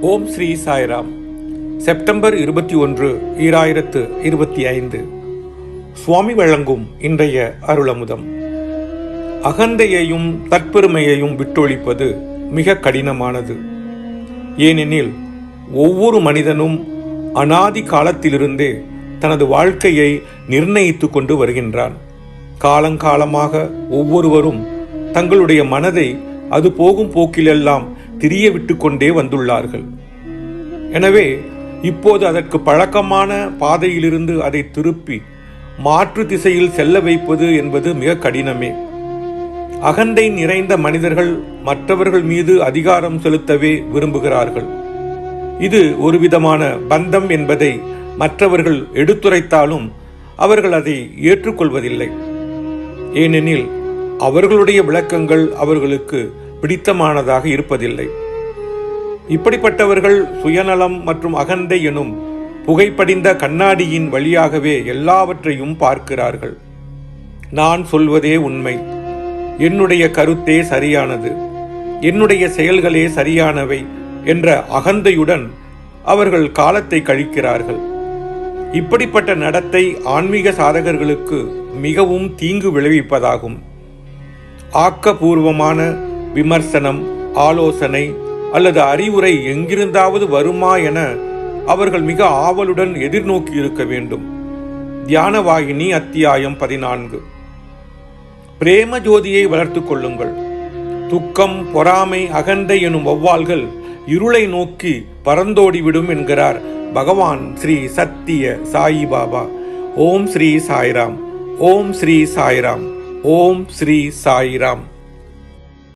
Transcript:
ஓம் Sri Sairam. September இருபத்தி ஒன்று ஈராயிரத்து இருபத்தி ஐந்து. சுவாமி வழங்கும் இன்றைய அருளமுதம். அகந்தையையும் தற்பெருமையையும் விட்டொழிப்பது மிக கடினமானது. ஏனெனில் ஒவ்வொரு மனிதனும் அனாதி காலத்திலிருந்தே தனது வாழ்க்கையை நிர்ணயித்து கொண்டு வருகின்றான். காலங்காலமாக ஒவ்வொருவரும் தங்களுடைய மனதை அது போகும் போக்கிலெல்லாம் திரிய விட்டு கொண்டே வந்துள்ளார்கள். எனவே இப்போது அதற்கு பழக்கமான பாதையிலிருந்து அதை திருப்பி மாற்று திசையில் செல்ல வைப்பது என்பது மிக கடினமே. அகந்தை நிறைந்த மனிதர்கள் மற்றவர்கள் மீது அதிகாரம் செலுத்தவே விரும்புகிறார்கள். இது ஒரு விதமான பந்தம் என்பதை மற்றவர்கள் எடுத்துரைத்தாலும் அவர்கள் அதை ஏற்றுக்கொள்வதில்லை. ஏனெனில் அவர்களுடைய விளக்கங்கள் அவர்களுக்கு பிடித்தமானதாக இருப்பதில்லை. இப்படிப்பட்டவர்கள் சுயநலம் மற்றும் அகந்தை எனும் புகைப்படிந்த கண்ணாடியின் வழியாகவே எல்லாவற்றையும் பார்க்கிறார்கள். நான் சொல்வதே உண்மை. என்னுடைய கருத்தே சரியானது. என்னுடைய செயல்களே சரியானவை என்ற அகந்தையுடன் அவர்கள் காலத்தை கழிக்கிறார்கள். இப்படிப்பட்ட நடத்தை ஆன்மீக சாதகர்களுக்கு மிகவும் தீங்கு விளைவிப்பதாகும். ஆக்கபூர்வமான விமர்சனம் ஆலோசனை அல்லது அறிவுரை எங்கிருந்தாவது வருமா என அவர்கள் மிக ஆவலுடன் எதிர்நோக்கி இருக்க வேண்டும். தியானவாகினி அத்தியாயம் பதினான்கு. பிரேம ஜோதியை வளர்த்துக் கொள்ளுங்கள். துக்கம் பொறாமை அகந்தை எனும் வௌவால்கள் இருளை நோக்கி பறந்தோடிவிடும் என்கிறார் பகவான் ஸ்ரீ சத்திய சாயி பாபா. ஓம் ஸ்ரீ சாய்ராம். ஓம் ஸ்ரீ சாய்ராம். ஓம் ஸ்ரீ சாய்ராம்.